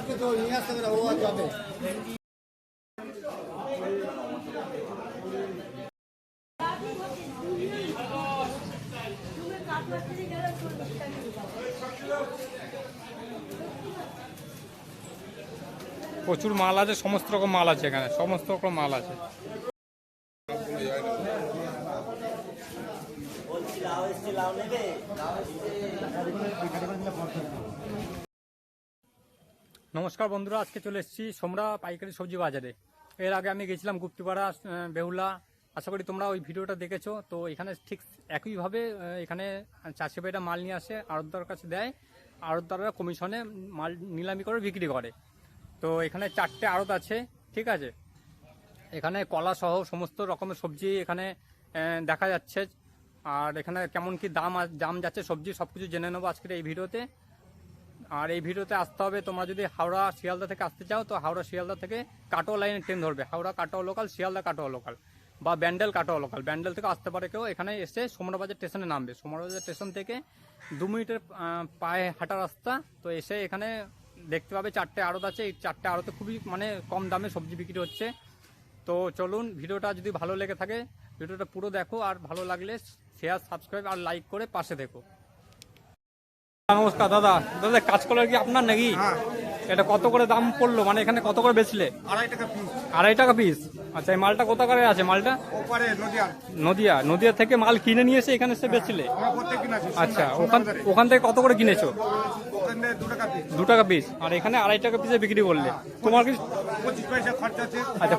আজকে তো নিয়ে আসতে না, ও যাবে। প্রচুর মাল আছে সমস্ত রকম মাল আছে এখানে সমস্ত রকম মাল আছে। নমস্কার বন্ধুরা, আজকে চলে এসেছি সোমরা পাইকারি সবজি বাজারে। এর আগে আমি গেছিলাম গুপ্তিপাড়া বেহুলা আশা করি তোমরা ওই ভিডিওটা দেখেছ। তো এখানে ঠিক একইভাবে এখানে চাষি ভাইরা মাল নিয়ে আসে, আড়তদার কাছে দেয়। আড়তদাররা কমিশনে মাল নিলামি করে বিক্রি করে। তো এখানে চারটে আড়ত আছে, ঠিক আছে? এখানে কলা সহ সমস্ত রকমের সবজি এখানে দেখা যাচ্ছে। আর এখানে কেমন কি দাম দাম যাচ্ছে সবজি সব কিছু জেনে নেব আজকের এই ভিডিওতে। আর এই ভিডিওতে আসতে হবে, তোমরা যদি হাওড়া শিয়ালদা থেকে আসতে চাও, তো হাওড়া শিয়ালদা থেকে কাটোয়া লাইনে ট্রেন ধরবে। হাওড়া কাটোয়া লোকাল শিয়ালদা কাটোয়া লোকাল বা ব্যান্ডেল কাটোয়া লোকাল ব্যান্ডেল থেকে আসতে পারে কেউ, এখানে এসে সোমরাবাজার স্টেশনে নামবে। সোমরাবাজার স্টেশন থেকে দু মিনিটের পায়ে হাঁটা রাস্তা, তো এসে এখানে দেখতে পাবে চারটে আড়ত আছে। এই চারটে আড়তে খুবই মানে কম দামে সবজি বিক্রি হচ্ছে। তো চলুন, ভিডিওটা যদি ভালো লেগে থাকে, ভিডিওটা পুরো দেখো, আর ভালো লাগলে শেয়ার সাবস্ক্রাইব আর লাইক করে পাশে দেখো। নমস্কার দাদা। দাদা কাজ করার কি আপনার নাকি? এটা কত করে দাম পড়ল? মানে এখানে কত করে বেচলে? আড়াই টাকা পিস আড়াই টাকা পিস আচ্ছা এই মালটা কোথাকারে আছে মালটা? নদিয়া। নদিয়া। থেকে মাল কিনে নিয়ে এসে এখানে এসে বেচলে? আচ্ছা ওখান ওখান থেকে কত করে কিনেছো? দু টাকা পিস আর এখানে আড়াই টাকা পিসে বিক্রি করলে? তোমার কি আচ্ছা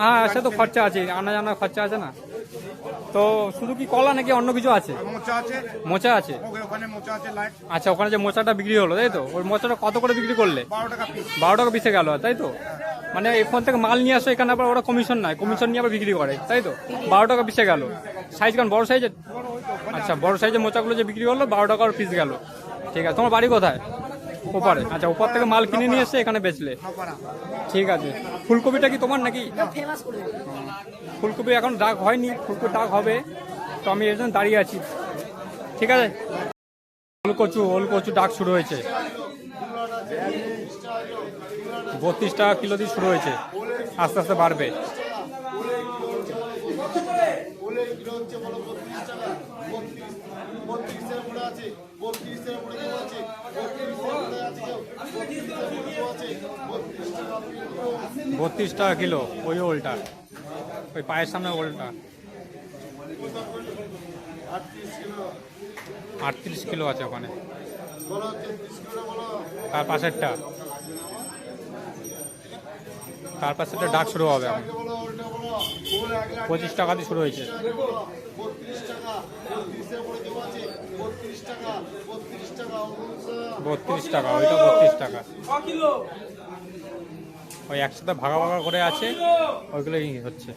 হ্যাঁ সে তো খরচা আছে আনা জানা খরচা আছে না? তো শুধু কি কলা নাকি অন্য কিছু আছে? মোচা আছে। মোচা আছে? ওখানে মোচা আছে লাইট। আচ্ছা ওখানে যে মোচাটা বিক্রি হলো তাই তো? ওই মোচাটা কত করে বিক্রি করলে? বারো টাকা পিস বারো টাকা পিসে গেল তাই তো? মানে এখান থেকে মাল নিয়ে আসো এখানে আবার ওরা কমিশন নাই কমিশন নিয়ে আবার বিক্রি করে তাই তো? বারো টাকা পিসে গেল। সাইজ কেন বড় সাইজের আচ্ছা বড় সাইজের মোচাগুলো যে বিক্রি করল বারো টাকার পিস গেল। ঠিক আছে তোমার বাড়ি কোথায়? ওপারে আচ্ছা ওপার থেকে মাল কিনে নিয়ে এসে এখানে বেচলে। ঠিক আছে। ফুলকপিটা কি তোমার নাকি? ফুলকপি এখন ডাক হয়নি ফুলকপি ডাক হবে। তো আমি এর জন্য দাঁড়িয়ে আছি। ঠিক আছে? ওল কচু ওল কচু ডাক শুরু হয়েছে। বত্রিশ টাকা কিলো দিয়ে শুরু হয়েছে। আস্তে আস্তে বাড়বে ওলের কিলো হচ্ছে বলো বত্রিশ টাকা বত্রিশ বত্রিশের উপরে আছে বত্রিশের উপরে কেউ আছে বত্রিশের উপরে আছে কেউ বত্রিশের উপরে কেউ আছে বত্রিশ টাকা কিলো, ওই ওলটা। ওই পায়ের সামনে ওলটা। আটত্রিশ কিলো আছে ওখানে। তার পাশেরটা। তার পাশেরটা ডাক শুরু হবে এখন। পঁচিশ টাকা দিয়ে শুরু হয়েছে। বত্রিশ টাকা, ওইটা বত্রিশ টাকা। ওই একসাথে ভাগা ভাগা করে আছে ওইগুলোই হচ্ছে।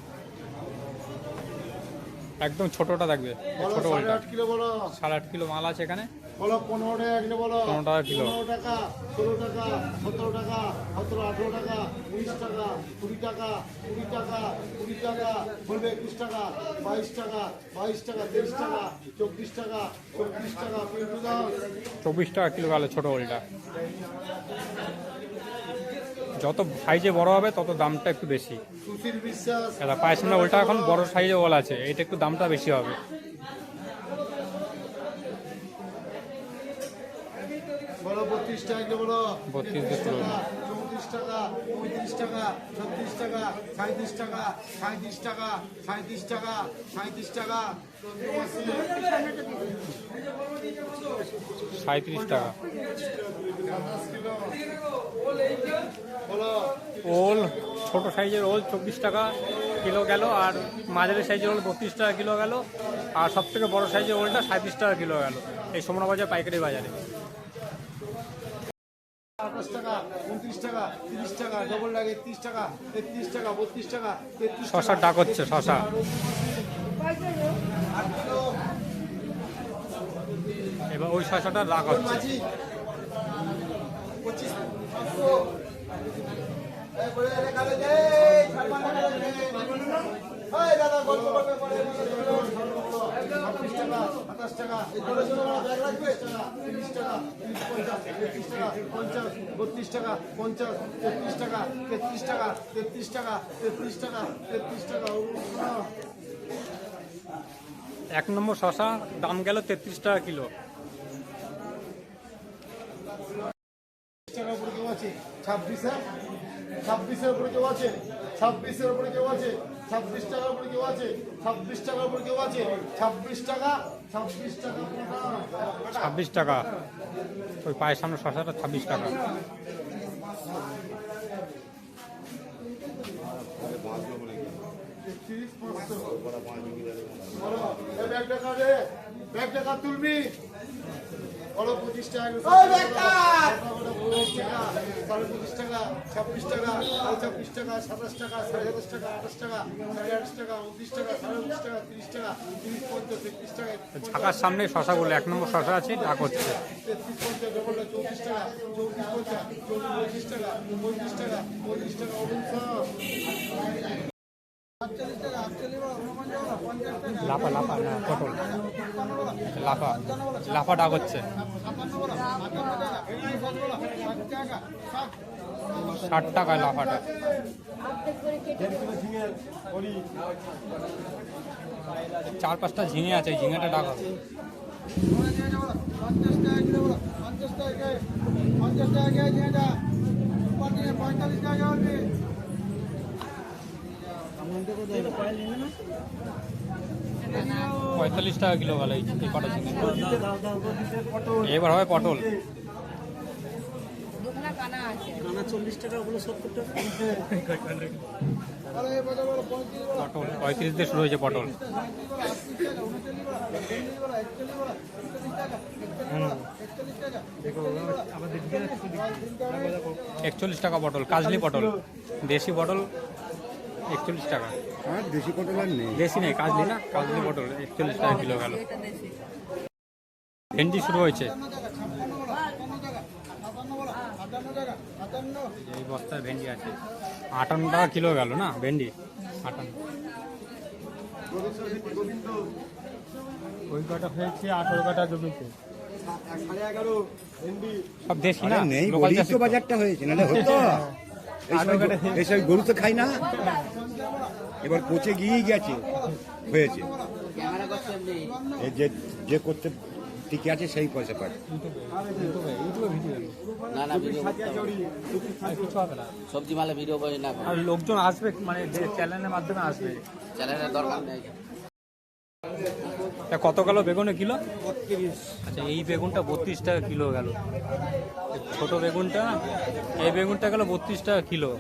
একদম ছোটটা থাকবে ছোট সাড়ে আট কিলো মাল আছে এখানে। বলো পনেরো টাকা কিলো পনেরো টাকা কিলো। টাকা ষোলো টাকা সতেরো টাকা সতেরো আঠেরো টাকা উনিশ টাকা কুড়ি টাকা কুড়ি টাকা কুড়ি টাকা বলবে একুশ টাকা বাইশ টাকা বাইশ টাকা তেইশ টাকা চব্বিশ টাকা চব্বিশ টাকা চব্বিশ টাকা কিলো গেল ছোট ওলটা যত সাইজে বড় হবে তত দামটা একটু বেশি। সুশীল বিশ্বাস এটা পায়ের সামনে ওলটা এখন বড় সাইজে ওল আছে এটা একটু দামটা বেশি হবে। বলো বত্রিশ টাকা কিলো বলো। 32 টাকা। চৌত্রিশ টাকা পঁয়ত্রিশ টাকা ছত্রিশ টাকা সাঁত্রিশ টাকা সাঁত্রিশ টাকা সাঁত্রিশ টাকা সাঁত্রিশ টাকা সাঁত্রিশ টাকা। বলো ওল ছোট সাইজের ওল চব্বিশ টাকা কিলো গেল আর মাঝারি সাইজের ওল বত্রিশ টাকা কিলো গেল আর সব থেকে বড় সাইজের ওলটা সাঁত্রিশ টাকা কিলো গেল এই সোমনা বাজার পাইকারি বাজারে। আঠাশ টাকা উনত্রিশ টাকা তিরিশ টাকা ডবল লাগে একত্রিশ টাকা তেত্রিশ টাকা বত্রিশ টাকা তেত্রিশ শশার ডাক হচ্ছে শশা। এবার ওই শশাটা ডাক হচ্ছে। পঞ্চাশ বত্রিশ টাকা পঞ্চাশ তেত্রিশ টাকা তেত্রিশ টাকা তেত্রিশ টাকা তেত্রিশ টাকা তেত্রিশ টাকা এক নম্বর শশা, দাম গেল তেত্রিশ টাকা কিলো। আছে। ছাব্বিশে? ছাব্বিশের উপরে কেউ আছে? ছাব্বিশের উপরে কেউ আছে? ছাব্বিশ টাকার উপরে কেউ আছে? ছাব্বিশ টাকার উপরে কেউ আছে? ছাব্বিশ টাকা? ছাব্বিশ টাকা ছাব্বিশ টাকা। ওই পায়ের সামনে শশাটা ছাব্বিশ টাকা। ব্যাগ রে? ব্যাগ টাকা তুলবি? বলো পঁচিশ টাকা সাড়ে পঁচিশ টাকা ছাব্বিশ টাকা সাড়ে ছাব্বিশ টাকা সাতাশ টাকা সাড়ে সাতাশ টাকা আঠাশ টাকা সাড়ে আঠাশ টাকা উনত্রিশ টাকা সাড়ে উনত্রিশ টাকা তিরিশ টাকা তিরিশ পঞ্চাশ তেত্রিশ টাকা ঢাকার সামনে শশাগুলো এক নম্বর শশা আছে ডাক হচ্ছে। তেত্রিশ পঞ্চাশ ডবলটা চৌত্রিশ টাকা চৌত্রিশ পঞ্চাশ চৌত্রিশ পঁচিশ টাকা পঁয়ত্রিশ টাকা পঁয়ত্রিশ টাকা লাফা লাফা না পটল লাফা লাফা ডাক হচ্ছে ষাট টাকায় লাফাটা চার পাঁচটা ঝিঙে আছে ঝিঙেটা ডাক পঞ্চাশ টাকা পঞ্চাশ টাকা পঞ্চাশ টাকা পঁয়তাল্লিশ টাকা পঁয়তাল্লিশ টাকা কিলো ভালো এই কটা ঝিঙে এবার হবে পটল। পটল পঁয়ত্রিশ দিয়ে শুরু হয়েছে পটল। একচল্লিশ টাকা পটল কাজলি পটল দেশি পটল। একচল্লিশ টাকা। হ্যাঁ দেশি পটল আর নেই। দেশি নেই কাজলি না? কাজলি পটল একচল্লিশ টাকা কিলো গেল। ভেন্ডি শুরু হয়েছে। এই বস্তায় ভেন্ডি আছে। আটান্ন টাকা কিলো গেল না ভেন্ডি? আটান্ন। ওই কটা হয়েছে আঠারো কাটা জমিতে। সব দেশি না? নেই। বাজারটা হয়েছে নাহলে হতো। গরু তো খাই না। এবার পচে গিয়েই গেছে হয়েছে। যে যে করতে টিকে আছে সেই পয়সা পায়। না ভিডিও না সবজি মালে ভিডিও করে না। আর লোকজন আসবে মানে চ্যানেলের মাধ্যমে আসবে। চ্যানেলের দরকার নেই। তা কত গেল বেগুনে কিলো আচ্ছা এই বেগুনটা বত্রিশ টাকা কিলো গেল ছোট বেগুনটা এই বেগুনটা গেল বত্রিশ টাকা কিলো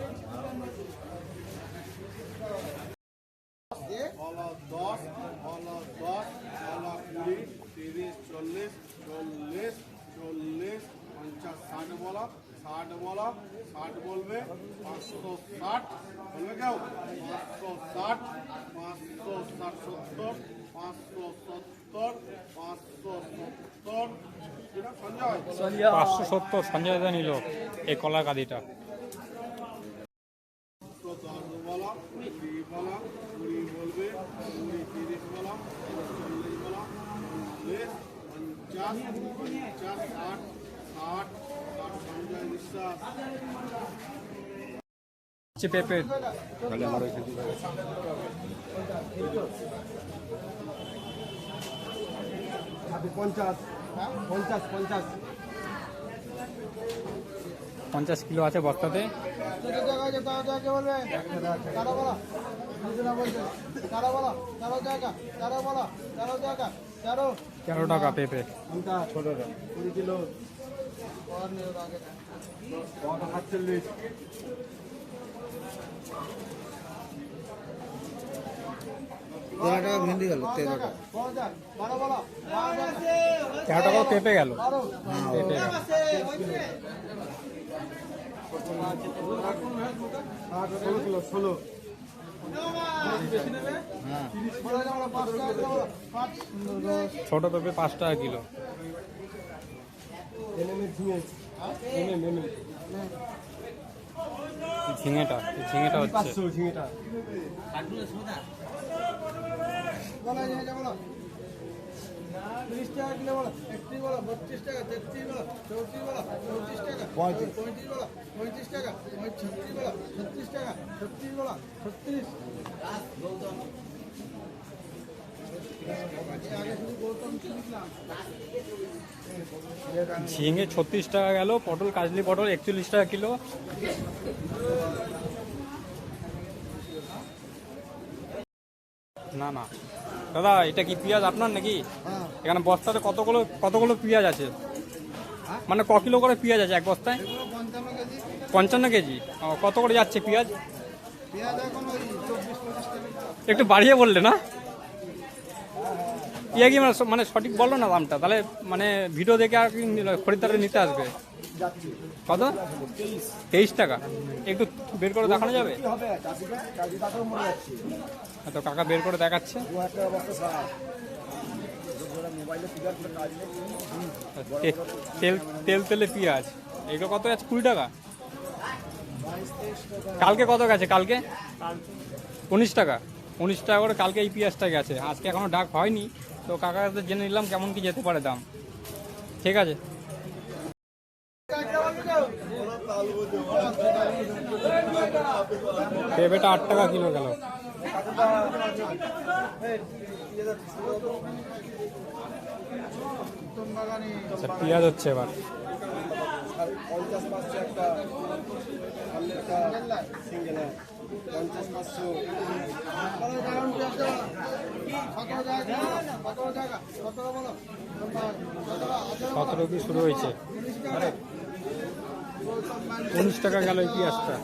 ষাট বলো ষাট বলো ষাট বলবে পাঁচশো ষাট বলবে কেউ পাঁচশো ষাট পাঁচশো ষাট সত্তর পাঁচশো সত্তর পাঁচশো সত্তর সঞ্জয় পাঁচশো সত্তর সঞ্জয় দা নিল এই কলার কাদিটা তো দশ বলা কুড়ি বলা কুড়ি বলবে কুড়ি তিরিশ বলা চল্লিশ বলা পঞ্চাশ পঞ্চাশ পঞ্চাশ। পঞ্চাশ কিলো আছে বস্তাতে। তেরো টাকা তেরো বলো। তেরো টাকা তেরো তেরো টাকা পেঁপে। ছোটটা কুড়ি কিলো। সাতচল্লিশ তেরো টাকা ভেন্ডি গেল তেরো টাকা তেরো টাকাও পেঁপে গেল? পেঁপে গেল ষোলো কিলো ষোলো ছোট পেঁপে পাঁচ টাকা কিলো। ঝিঙেটা ঝিঙেটা হচ্ছে। ঝিঙেটা। বলো এই বলো। তিরিশ টাকা কিলো বলো একত্রিশ বলো বত্রিশ টাকা তেত্রিশ বলো চৌত্রিশ বলো চৌত্রিশ টাকা পঁয়ত্রিশ। পঁয়ত্রিশ বলো পঁয়ত্রিশ টাকা ছত্রিশ বলো ছত্রিশ টাকা ছত্রিশ বলো ঝিঙে ছত্রিশ টাকা গেল পটল কাজলি পটল একচল্লিশ টাকা কিলো। না না। দাদা এটা কি পেঁয়াজ আপনার নাকি? হ্যাঁ। এখানে বস্তাতে কতগুলো কতগুলো পেঁয়াজ আছে? মানে ক কিলো করে পেঁয়াজ আছে এক বস্তায়? পঞ্চান্ন কেজি। ও, কত করে যাচ্ছে পেঁয়াজ? একটু বাড়িয়ে বললে না? ইয়ে কি মানে মানে সঠিক বলল না দামটা? তাহলে মানে ভিডিও দেখে আর কি খরিদ্দারে নিতে আসবে। কত? তেইশ। টাকা। একটু বের করে দেখানো যাবে? তো কাকা বের করে দেখাচ্ছে। তেল তেল পেঁয়াজ। এগুলো কত আছে? কুড়ি টাকা? কালকে কত গেছে? কালকে? উনিশ টাকা। উনিশ টাকা করে কালকে এই পেঁয়াজটা গেছে। আজকে এখনও ডাক হয়নি। তো কাকার কাছে জেনে নিলাম কেমন কি যেতে পারে দাম। ঠিক আছে। পেঁপেটা আট টাকা কিলো গেল। আচ্ছা পেঁয়াজ হচ্ছে এবার। পঞ্চাশ পাঁচশো সতেরো কি শুরু হয়েছে? উনিশ টাকা গেল এই পেঁয়াজটা।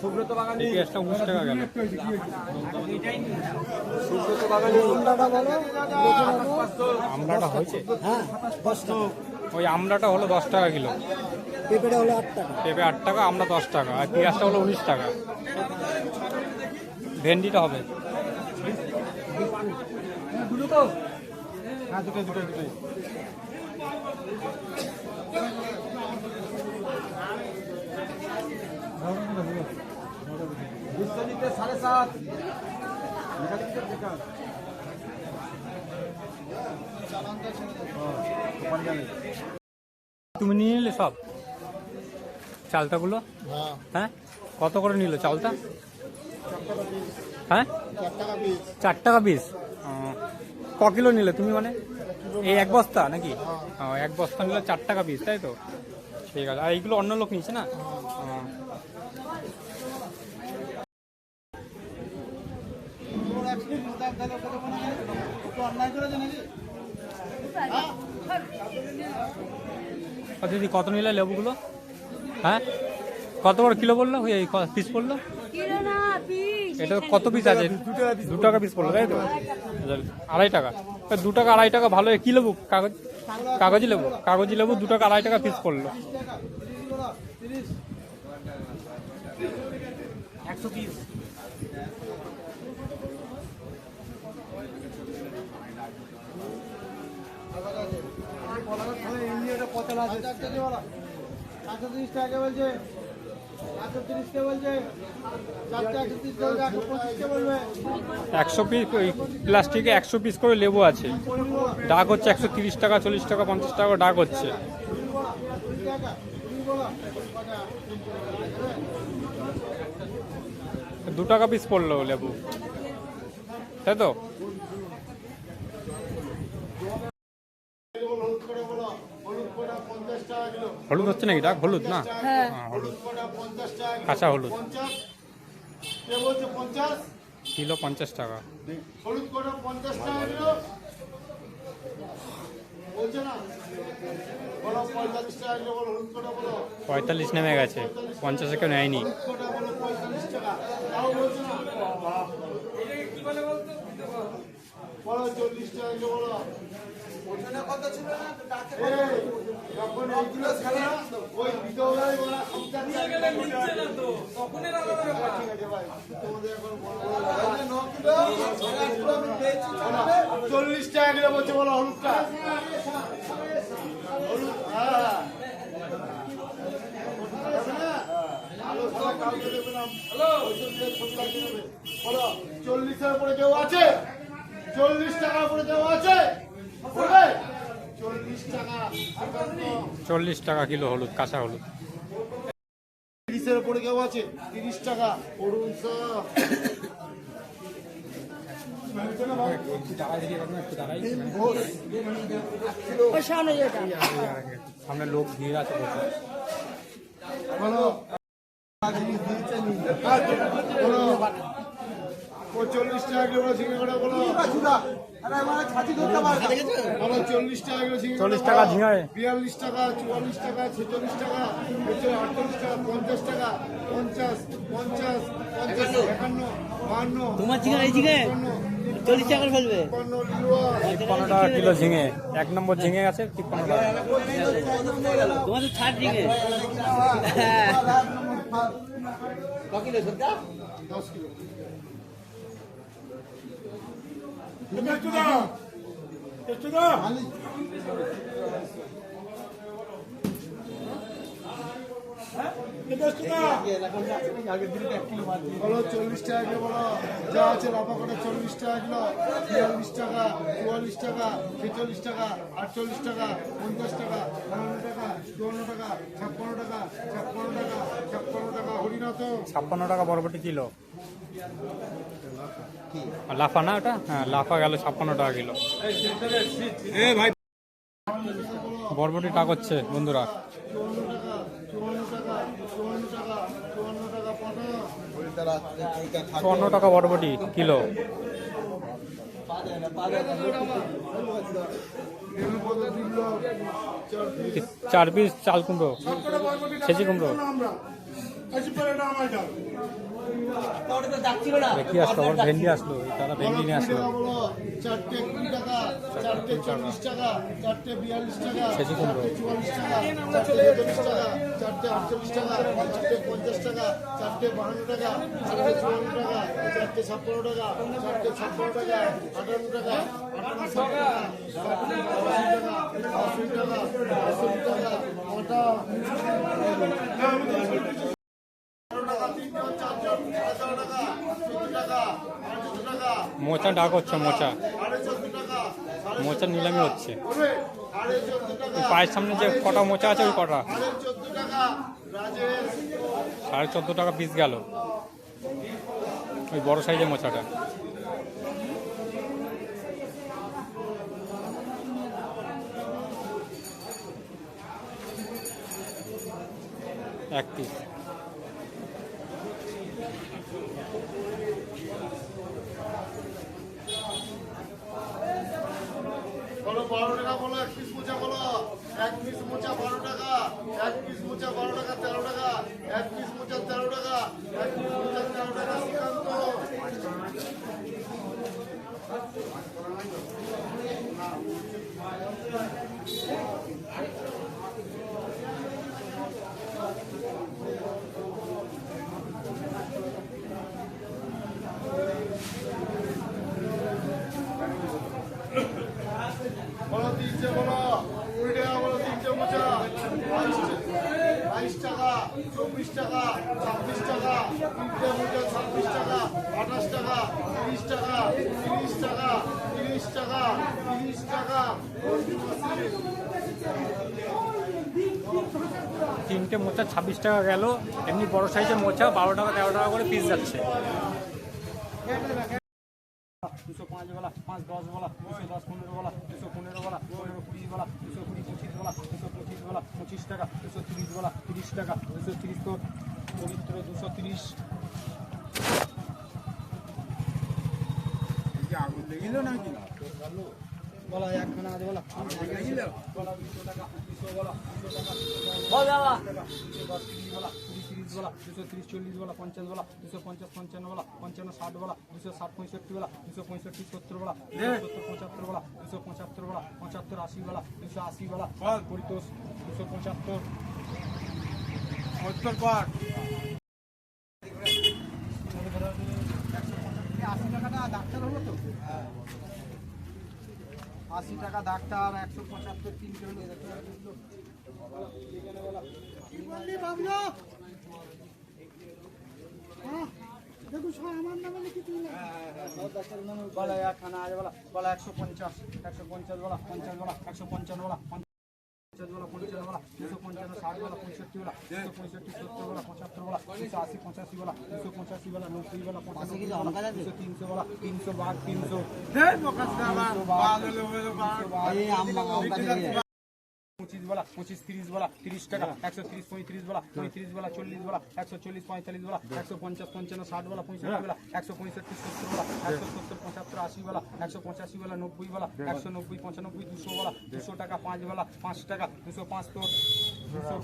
সুব্রত বাগানি পেঁয়াজটা উনিশ টাকা গেল। সুব্রত বাগানি আমড়াটা হয়েছে? হ্যাঁ দশ টাকা। ওই আমড়াটা হলো দশ টাকা কিলো। পেঁপেটা হলো আট টাকা। পেঁপে আট টাকা দশ টাকা। আর পেঁয়াজটা হলো উনিশ টাকা। ভেন্ডিটা হবে। হ্যাঁ দুটোই দুটোই দুটোই। বিশ্বজিতের সাড়ে সাত। তুমি নিয়ে নিলে সব? চালতাগুলো? হ্যাঁ। হ্যাঁ? কত করে নিল চালটা হ্যাঁ? চার টাকা পিস ক কিলো নিলে তুমি মানে? এই এক বস্তা নাকি? এক বস্তা নিলে চার টাকা পিস তাই তো? ঠিক আছে। আর এইগুলো অন্য লোক নিচ্ছে না ও, তোর একশো দাম তাহলে কত মনে হয় একটু অন্যায় করেছে নাকি আর দিদি কত নিলে লেবুগুলো? হ্যাঁ? কত করে কিলো বলল? ওই পিস পড়ল এটা কত পিস আছে? দু টাকা পিস পড়ল তাই তো? আচ্ছা, আড়াই টাকা। দু টাকা আড়াই টাকা ভালো। কি লেবু? কাগজ কাগজি লেবু? কাগজি লেবু দু টাকা আড়াই টাকা পিস পড়ল একশো পিস একশো একশো পিস প্লাস্টিকে একশো পিস করে লেবু আছে। ডাক হচ্ছে একশো তিরিশ টাকা, চল্লিশ টাকা, পঞ্চাশ টাকা ডাক হচ্ছে। দু টাকা পিস পড়ল লেবু। তাই তো হলুদ করে বলো হলুদ করে পঞ্চাশ টাকা কিলো হলুদ হচ্ছে নাকি? ডাক হলুদ না? হ্যাঁ। হ্যাঁ, হলুদ। কাঁচা হলুদ। কিলো পঞ্চাশ টাকা। হলুদ পঞ্চাশ কিলো পঁয়তাল্লিশ নেমে গেছে। পঞ্চাশে কেউ নেয়নি। টাকা চল্লিশ টাকা কিলো চল্লিশ বলছে বলো হলুদটা। হলুদ হ্যাঁ। চল্লিশের উপরে কেউ আছে? চল্লিশ টাকার উপরে কেউ আছে? চল্লিশ টাকা কিলো হলুদ কাঁচা হলুদ। তিরিশের কেউ আছে? তিরিশ টাকা। অরুণ সামনে লোক ভিড় আছে প্রচুর। বলো বলো ও চল্লিশ টাকা কিলো ঝিঙে করে বলো বলো চল্লিশ টাকা কিলো ঝিঙে 40 টাকা ঝিঙে। বিয়াল্লিশ টাকা চুয়াল্লিশ টাকা ছেচল্লিশ টাকা আটচল্লিশ টাকা পঞ্চাশ টাকা পঞ্চাশ পঞ্চাশ পঞ্চাশ একান্ন বাহান্ন তোমার ঝিঙে এই ঝিঙে? চল্লিশ টাকা করে ফেলবে? তিপ্পান্ন টাকা কিলো ঝিঙে এক নম্বর ঝিঙে আছে তিপ্পান্ন টাকা। তোমার ছাড় ঝিঙে। দশ কিলো। বলো চল্লিশ টাকা কিলো বলো যা আছে লাফা করে চল্লিশ টাকা কিলো বিয়াল্লিশ টাকা চুয়াল্লিশ টাকা ছেচল্লিশ টাকা আটচল্লিশ টাকা পঞ্চাশ টাকা বাহান্ন টাকা চুয়ান্ন টাকা ছাপ্পান্ন টাকা ছাপ্পান্ন টাকা ছাপ্পান্ন টাকা হরিনাথ ছাপ্পান্ন টাকা বরবটি কিলো। লাফা না ওটা? হ্যাঁ লাফা গেল ছাপ্পান্ন টাকা কিলো। বরবটি টাক হচ্ছে বন্ধুরা। চুয়ান্ন টাকা বরবটি কিলো। চার পিস চাল কুমড়ো ছেঁচি কুমড়ো। দেখি আসলো আবার ভেন্ডি আসলো তারা ভেন্ডি নিয়ে আসলো চারটে কুড়ি টাকা চারটে চল্লিশ টাকা চারটে বিয়াল্লিশ টাকা কুমড়ো। চুয়াল্লিশ টাকা চারটে ছেচল্লিশ টাকা চারটে আটচল্লিশ টাকা চারটে পঞ্চাশ টাকা চারটে বাহান্ন টাকা চারটে চুয়ান্ন টাকা চারটে ছাপ্পান্ন টাকা চারটে ছাপ্পান্ন টাকা আটান্ন টাকা আটান্ন টাকা আশি টাকা আশি টাকা ওটা টাকা মোচা ডাক হচ্ছে, মোচা। মোচা নিলামি হচ্ছে। পায়ের সামনে যে কটা মোচা আছে, ওই কটা। সাড়ে চোদ্দ টাকা পিস গেল। ওই বড় সাইজের মোচাটা। এক পিস বলো বারো টাকা বলো এক পিস মোচা বলো এক পিস মোচা বারো টাকা, এক পিস মোচা বারো টাকা, তেরো টাকা, এক পিস মোচা তেরো টাকা, এক পিস মোচা তেরো টাকা শ্রীকান্ত বলো তিনটে বলো কুড়ি টাকা বলো তিনটে মোচা বাইশ বাইশ টাকা চব্বিশ টাকা ছাব্বিশ টাকা তিনটে মোচা ছাব্বিশ টাকা আঠাশ টাকা তিরিশ টাকা তিরিশ টাকা তিরিশ টাকা তিরিশ টাকা তিনটে মোচা ছাব্বিশ টাকা গেল। এমনি বড় সাইজের মোচা বারো টাকা তেরো টাকা করে পিস যাচ্ছে। দুশো পাঁচ বলা পাঁচ দশ বলা দুশো দশ পনেরো বলা দুশো পনেরো বলা পনেরো কুড়ি বলা দুশো কুড়ি পঁচিশ বলা দুশো পঁচিশ বলা পঁচিশ টাকা দুশো তিরিশ বলা তিরিশ টাকা দুশো তিরিশ তো পবিত্র দুশো তিরিশ। বলা একখানা আছে বলা বলা টাকা দুশো বলা দুশো টাকা। দুশো তিরিশ চল্লিশ বলা পঞ্চাশ বলা দুশো পঞ্চাশ পঞ্চান্ন বলা পঞ্চান্ন ষাট বলা দুশো ষাট পঁয়ষট্টি বলা দুশো পঁয়ষট্টি সত্তর বলা সত্তর পঁচাত্তর বলা দুশো পঁচাত্তর বলা পঁচাত্তর আশি বলা দুশো আশি বলা পরিতোষ দুশো পঁচাত্তর। সত্তর আশি টাকাটা ডাক্তার হলো তো? আশি টাকা ডাক্তার, একশো পঁচাত্তর তিনটে হলো কি বললি বাবলু? বলা, একখানা আছে, বলা বলা, একশো পঞ্চাশ একশো পঞ্চাশ, বলা পঞ্চাশ, বলা, একশো পঞ্চান্ন, বলা পঞ্চাশ বলা পঞ্চাশ বলা দুশো পঞ্চান্ন ষাট বলা পঁয়ষট্টি বলা দুশো পঁয়ষট্টি সত্তর বলা পঁচাত্তর বলা দুশো আশি পঁচাশি বলা দুশো পঁচাশি বলা নব্বই বলা দুশো তিনশো বলা তিনশো বার তিনশো। পঁচিশ বলা পঁচিশ তিরিশ বলা তিরিশ টাকা একশো তিরিশ পঁয়ত্রিশ বলা পঁয়ত্রিশ বলা চল্লিশ বলা একশো চল্লিশ পঁয়তাল্লিশ বলা একশো পঞ্চাশ পঞ্চান্ন ষাট বলা পঁয়ষট্টি বলা একশো পঁয়ষট্টি সত্তর বলা একশো সত্তর পঁচাত্তর আশি বলা একশো পঁচাশি বলা নব্বই বলা একশো নব্বই পঁচানব্বই দুশো বলা দুশো টাকা পাঁচ বলা পাঁচ টাকা দুশো পাঁচ তো দুশো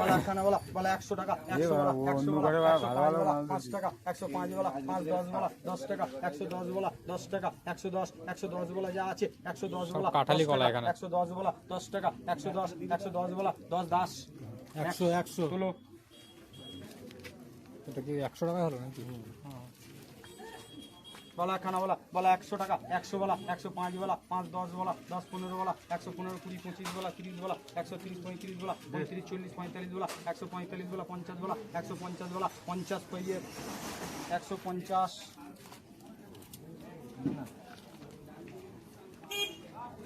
বলা একখানা বলা বলা একশো টাকা একশো বলা একশো বলা একশো পাঁচ বলা পাঁচ টাকা একশো পাঁচ বলা পাঁচ দশ বলা দশ টাকা একশো দশ বলা দশ টাকা একশো দশ একশো দশ বলা যা আছে একশো দশ বলা কাঠালি কলা এখানে। একশো দশ বলা দশ টাকা একশো দশ একশো দশ বলা দশ দাস। একশো একশো। এটা কি একশো টাকা হলো নাকি? বলা খানা বলা বলা একশো টাকা একশো বলা একশো পাঁচ বলা পাঁচ দশ বলা দশ পনেরো বলা একশো পনেরো কুড়ি পঁচিশ বলা তিরিশ বলা একশো তিরিশ পঁয়ত্রিশ বলা পঁয়ত্রিশ চল্লিশ পঁয়তাল্লিশ বলা একশো পঁয়তাল্লিশ বলা পঞ্চাশ বলা একশো পঞ্চাশ বলা পঞ্চাশ পইয়ে একশো পঞ্চাশ।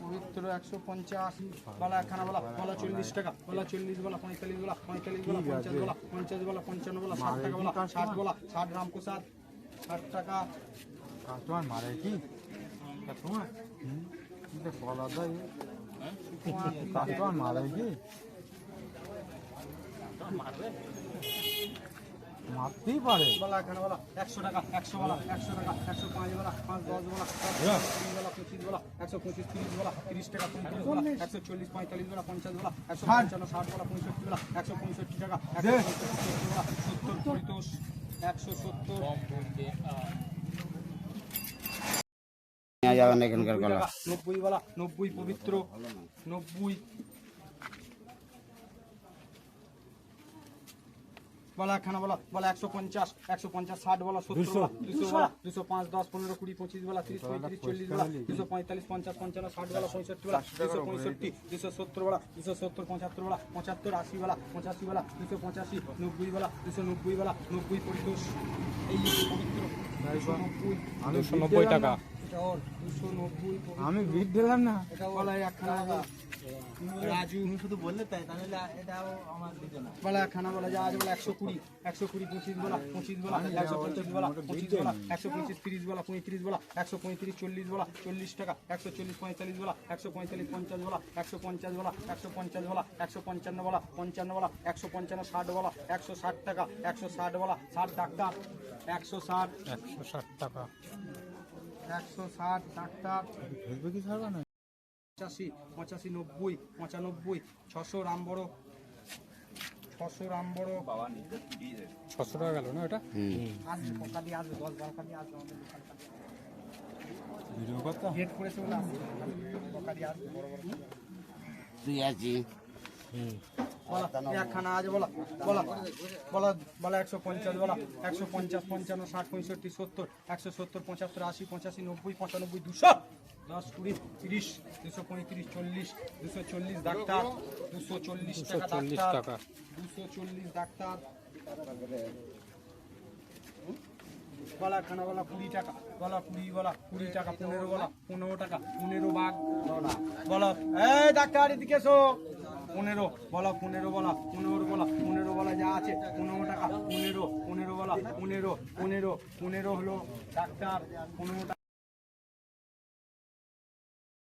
পবিত্র একশো পঞ্চাশ বলা একখানা বলা বলা চল্লিশ টাকা বলা চল্লিশ বলা পঁয়তাল্লিশ বলা পঁয়তাল্লিশ বলা পঞ্চাশ বলা পঞ্চাশ বলা পঞ্চান্ন বলা ষাট টাকা বলা ষাট বলা ষাট রামপ্রসাদ ষাট টাকা। কাস্টমার মারে কি? কাস্টমার মারে কি? মারতেই পারে। বলা এখানে বলা। একশো টাকা একশো বলা একশো টাকা একশো পাঁচ বলা পাঁচ দশ বলা কুড়ি বলা পঁচিশ বলা একশো পঁচিশ তিরিশ বলা তিরিশ টাকা পঁয়ত্রিশ বলা একশো চল্লিশ পঁয়তাল্লিশ বলা পঞ্চাশ বলা একশো পঞ্চান্ন ষাট বলা পঁয়ষট্টি বলা একশো পঁয়ষট্টি টাকা একশো পঁয়ষট্টি বলা সত্তর পরিতোষ একশো সত্তর। নেওয়া যাবে না এখানকার টাকা নব্বই বলা নব্বই পবিত্র নব্বই বলা একখানা বলা বলা একশো পঞ্চাশ একশো পঞ্চাশ ষাট বলা সত্তর দুশো বলা দুশো পাঁচ দশ পনেরো কুড়ি পঁচিশ বলা তিরিশ পঁয়ত্রিশ চল্লিশ বলা দুশো পঁয়তাল্লিশ পঞ্চাশ পঞ্চান্ন ষাট বলা পঁয়ষট্টি বলা দুশো পঁয়ষট্টি দুশো সত্তর বলা দুশো সত্তর পঁচাত্তর বলা পঁচাত্তর আশি বলা পঁচাশি বলা দুশো পঁচাশি নব্বই বলা দুশো নব্বই বলা নব্বই পরিতোষ এই পবিত্র দুশো নব্বই টাকা। আমি ভিড় দিলাম না। এটা বলা একখানা রাজু শুধু বললে তাই তাহলে এটাও আমার দিতে না। বলা একখানা বলা যা বলা একশো কুড়ি একশো কুড়ি পঁচিশ বলা পঁচিশ বলা একশো পঞ্চাশ বলা পঁচিশ বলা একশো পঁচিশ তিরিশ বলা পঁয়ত্রিশ বলা একশো পঁয়ত্রিশ চল্লিশ বলা চল্লিশ টাকা একশো চল্লিশ পঁয়তাল্লিশ বলা একশো পঁয়তাল্লিশ পঞ্চাশ বলা একশো পঞ্চাশ বলা একশো পঞ্চাশ বলা একশো পঞ্চান্ন বলা পঞ্চান্ন বলা একশো পঞ্চান্ন ষাট বলা একশো ষাট টাকা একশো ষাট বলা ষাট ডাক্তার একশো ষাট। একশো ষাট টাকা। একশো ষাট ডাক্তার। পঁচাশি পঁচাশি নব্বই পঁচানব্বই ছশো রাম বড়। ছশো রাম বড়। ছশো টাকা গেল না এটা? আসবে দিয়ে আসবে দশ বারো দিয়ে আসবে আমাদের ভিডিও করতে? গেট করেছে বলে আসবে। পকা আসবে বড় বড়। তুই আছি বলা একখানা আছে বলা বলা বলা বলা একশো পঞ্চাশ বলা একশো পঞ্চাশ পঞ্চান্ন ষাট পঁয়ষট্টি সত্তর একশো সত্তর পঁচাত্তর আশি পঁচাশি নব্বই পঁচানব্বই দুশো দশ কুড়ি তিরিশ দুশো পঁয়ত্রিশ চল্লিশ দুশো চল্লিশ ডাক্তার দুশো চল্লিশ টাকা ডাক্তার দুশো চল্লিশ ডাক্তার। খানা বলা কুড়ি টাকা গলা কুড়ি বলা কুড়ি টাকা পনেরো বলা পনেরো টাকা পনেরো বাঘ বলা এই ডাক্তার এদিকে এসো। পনেরো বলা পনেরো বলা পনেরো বলা পনেরো বলা যা আছে, পনেরো টাকা, পনেরো পনেরো বলা, পনেরো পনেরো পনেরো হলো ডাক্তার, পনেরো